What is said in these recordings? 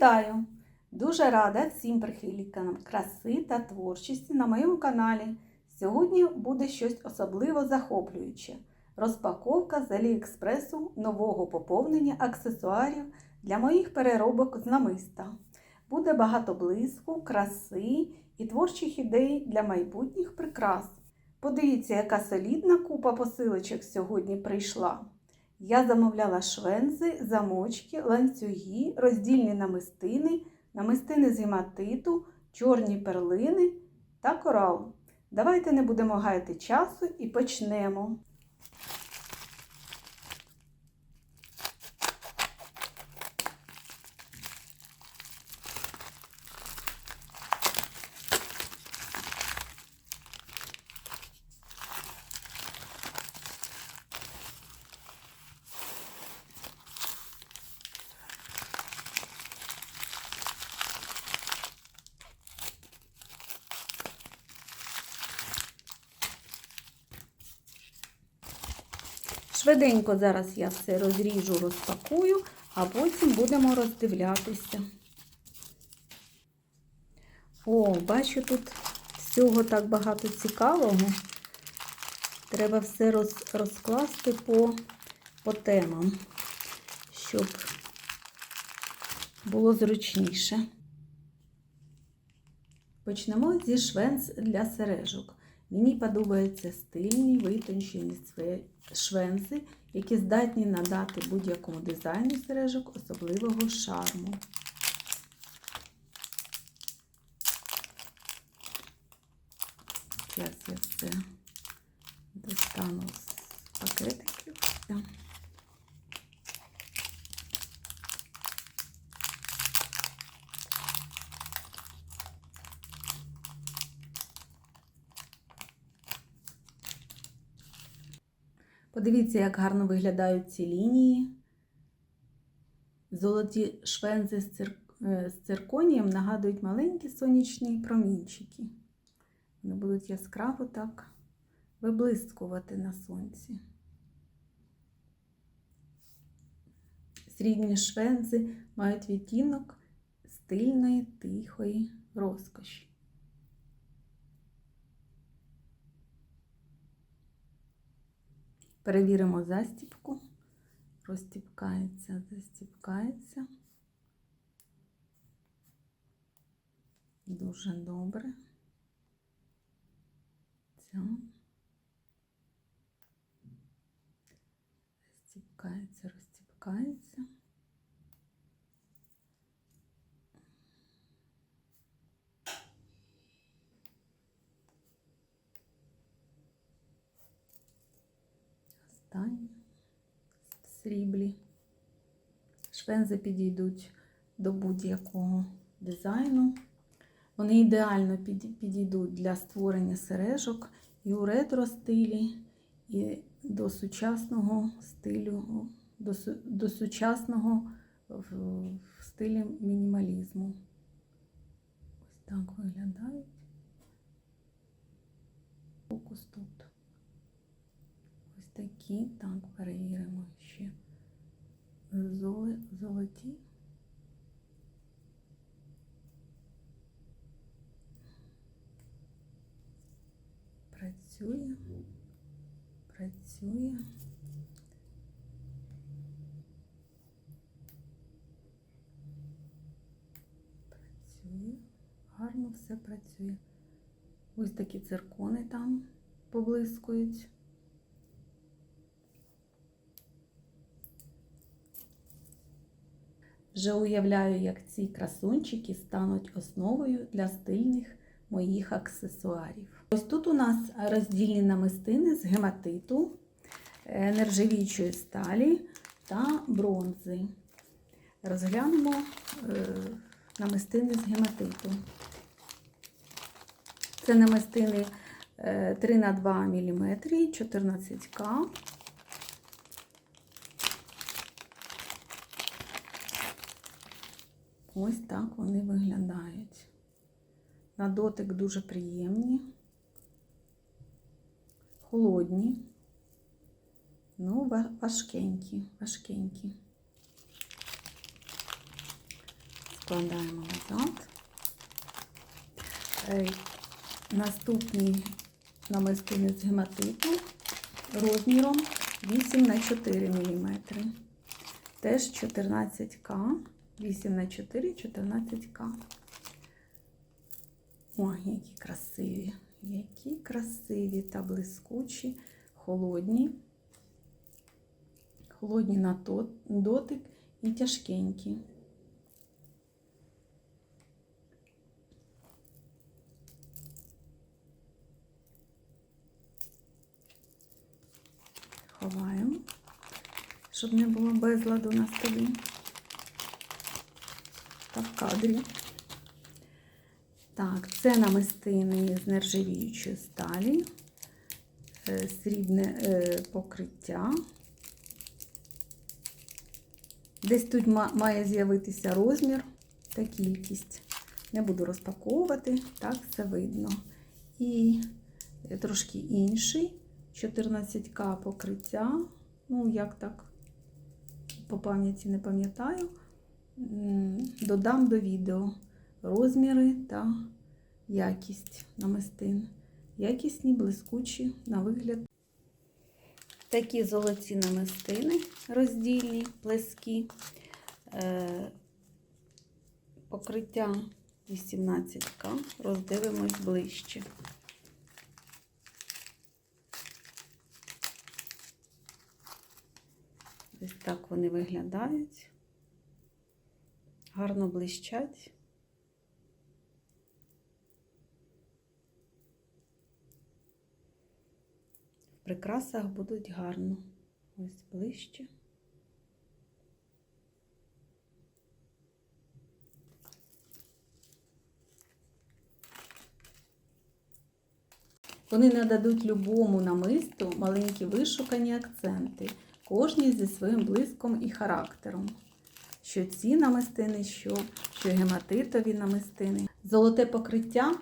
Вітаю! Дуже рада всім прихильникам краси та творчості на моєму каналі. Сьогодні буде щось особливо захоплююче. Розпаковка з Аліекспресу нового поповнення аксесуарів для моїх переробок з намиста. Буде багато блиску, краси і творчих ідей для майбутніх прикрас. Подивіться, яка солідна купа посилочок сьогодні прийшла. Я замовляла швензи, замочки, ланцюги, роздільні намистини, намистини з гематиту, чорні перлини та корал. Давайте не будемо гаяти часу і почнемо. Швиденько зараз я все розріжу, розпакую, а потім будемо роздивлятися. О, бачу, тут всього так багато цікавого. Треба все роз, розкласти по, по темам, щоб було зручніше. Почнемо зі швенц для сережок. Мені подобаються стильні, витончені швензи, які здатні надати будь-якому дизайну сережок особливого шарму. Зараз я все достану з пакетиків. Подивіться, як гарно виглядають ці лінії. Золоті швензи з, цир... з цирконієм нагадують маленькі сонячні промінчики. Вони будуть яскраво так виблискувати на сонці. Срібні швензи мають відтінок стильної, тихої розкоші. Перевіримо застіпку. Розтіпкається, застіпкається. Дуже добре. Ця. Розтіпкається, розстіпкається. Останнє в сріблі. Швензи підійдуть до будь-якого дизайну. Вони ідеально підійдуть для створення сережок і у ретро стилі, і до сучасного стилю, до, до сучасного в, в стилі мінімалізму. Ось так виглядають. Фокус тут. Такі, так, перевіримо ще золоті. Працює, працює. Працює, гарно все працює. Ось такі циркони там поблискують. Вже уявляю, як ці красунчики стануть основою для стильних моїх аксесуарів. Ось тут у нас роздільні намистини з гематиту, нержавіючої сталі та бронзи. Розглянемо намистини з гематиту. Це намистини 3 на 2 мм, 14К. Ось так вони виглядають. На дотик дуже приємні, холодні, ну, важкенькі, важкенькі. складаємо назад. Е, Наступні намистини з гематиту розміром 8 на 4 мм. Теж 14К, 8 на 4, 14К. Ой, які красиві, які красиві та блискучі, холодні. Холодні на дотик і тяжкенькі. Ховаємо, щоб не було безладу на столі та в кадрі. Так, це намистини з нержавіючої сталі, е, срібне е, покриття. Десь тут має з'явитися розмір та кількість. Не буду розпаковувати, так все видно. І е, трошки інший 14К покриття. Ну, як так, по пам'яті не пам'ятаю. Додам до відео розміри та якість намистин. Якісні, блискучі на вигляд. Такі золоті намистини роздільні, плескі. Е, Покриття 18К. Роздивимось ближче. Ось так вони виглядають. Гарно блищать. В прикрасах будуть гарно. Ось ближче. Вони нададуть любому намисту маленькі вишукані акценти, кожній зі своїм блиском і характером. Що ці намистини, що, що гематитові намистини. Золоте покриття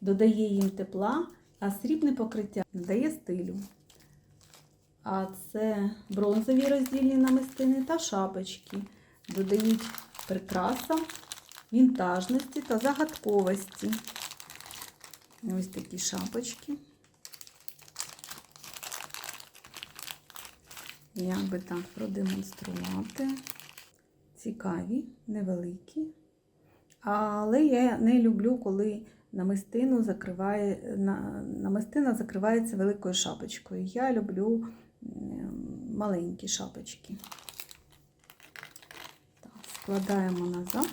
додає їм тепла, а срібне покриття додає стилю. А це бронзові роздільні намистини та шапочки. Додають прикрасам вінтажності та загадковості. Ось такі шапочки. Як би так продемонструвати. Цікаві, невеликі. Але я не люблю, коли намистину закриває, на, намистина закривається великою шапочкою. Я люблю маленькі шапочки. Так, складаємо назад.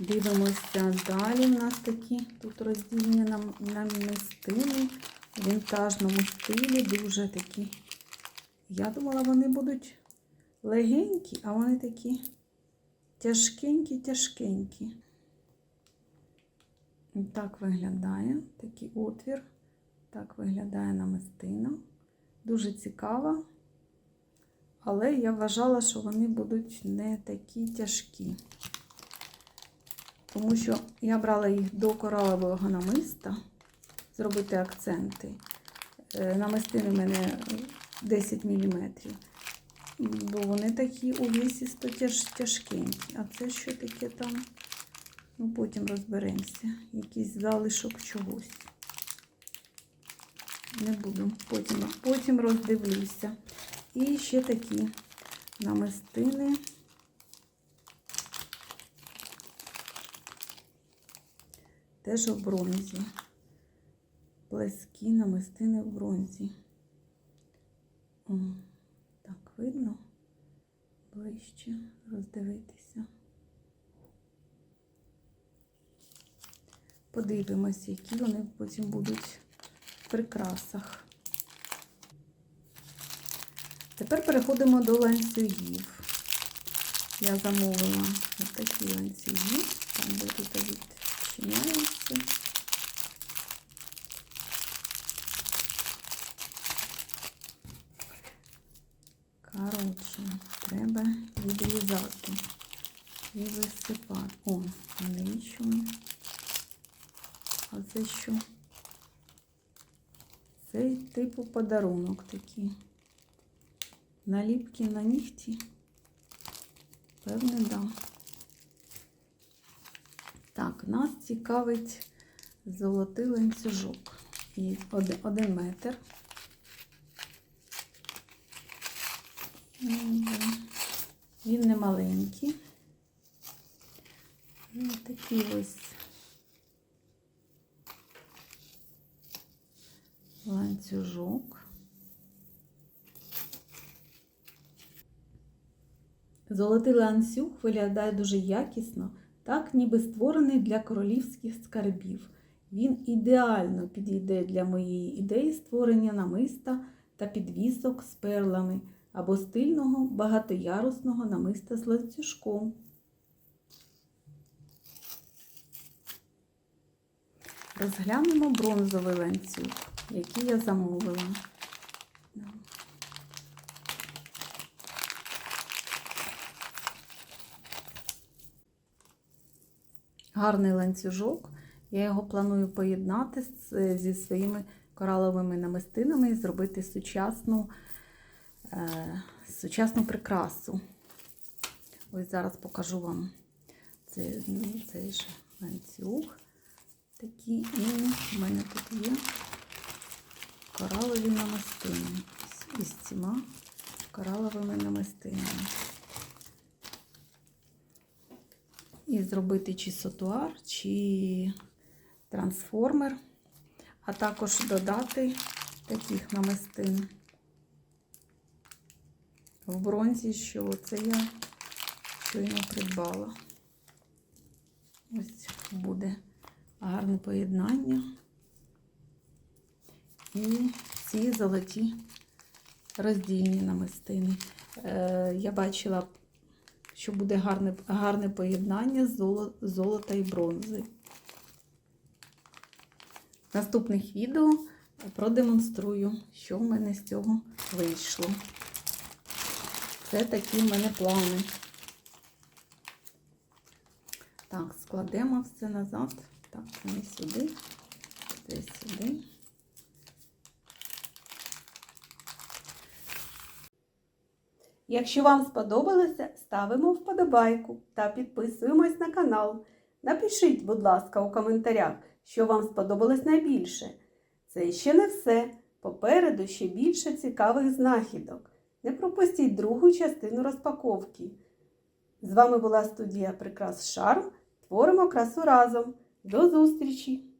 Дивимося далі. У нас такі тут роздільні нам- намістини в вінтажному стилі, дуже такі. Я думала, вони будуть легенькі, а вони такі тяжкенькі-тяжкенькі. Так виглядає такий отвір. Так виглядає намистина. Дуже цікава. Але я вважала, що вони будуть не такі тяжкі. Тому що я брала їх до коралового намиста, зробити акценти. Е, Намистини в мене 10 мм. Бо вони такі увісісто тяж, тяжкенькі. А це що таке там? Ну, потім розберемося. Якийсь залишок чогось. Не буду, потім, потім роздивлюся. І ще такі намистини. Теж в бронзі. Плескі намистини в бронзі. Видно ближче роздивитися. Подивимось, які вони потім будуть в прикрасах. Тепер переходимо до ланцюгів. Я замовила ось такі ланцюги, там де тут відчиняється. Коротше, треба відрізати і висипати. О, навіщо? А це що? Це типу подарунок такий. Наліпки на нігті. Певне, да. Так, нас цікавить золотий ланцюжок. І один метр. Він не маленький. Ось такий ось ланцюжок. Золотий ланцюг виглядає дуже якісно, так ніби створений для королівських скарбів. Він ідеально підійде для моєї ідеї створення намиста та підвісок з перлами або стильного багатоярусного намиста з ланцюжком. Розглянемо бронзовий ланцюг, який я замовила. Гарний ланцюжок. Я його планую поєднати зі своїми кораловими намистинами і зробити сучасну, сучасну прикрасу. Ось зараз покажу вам цей, ну, цей же ланцюг. Такий, і в мене тут є коралові намистини. Із цими кораловими намистинами. І зробити чи сотуар, чи трансформер, а також додати таких намистин в бронзі, що це я щойно придбала. Ось буде гарне поєднання. І ці золоті роздільні намистини. Е, я бачила, що буде гарне, гарне поєднання золо- золота і бронзи. В наступних відео продемонструю, що в мене з цього вийшло. Це такі в мене плани. Так, складемо все назад. Так, це не сюди, це сюди. Якщо вам сподобалося, ставимо вподобайку та підписуємось на канал. Напишіть, будь ласка, у коментарях, що вам сподобалось найбільше. Це ще не все. Попереду ще більше цікавих знахідок. Не пропустіть другу частину розпаковки. З вами була студія Прикрас Шарм. Творимо красу разом. До зустрічі!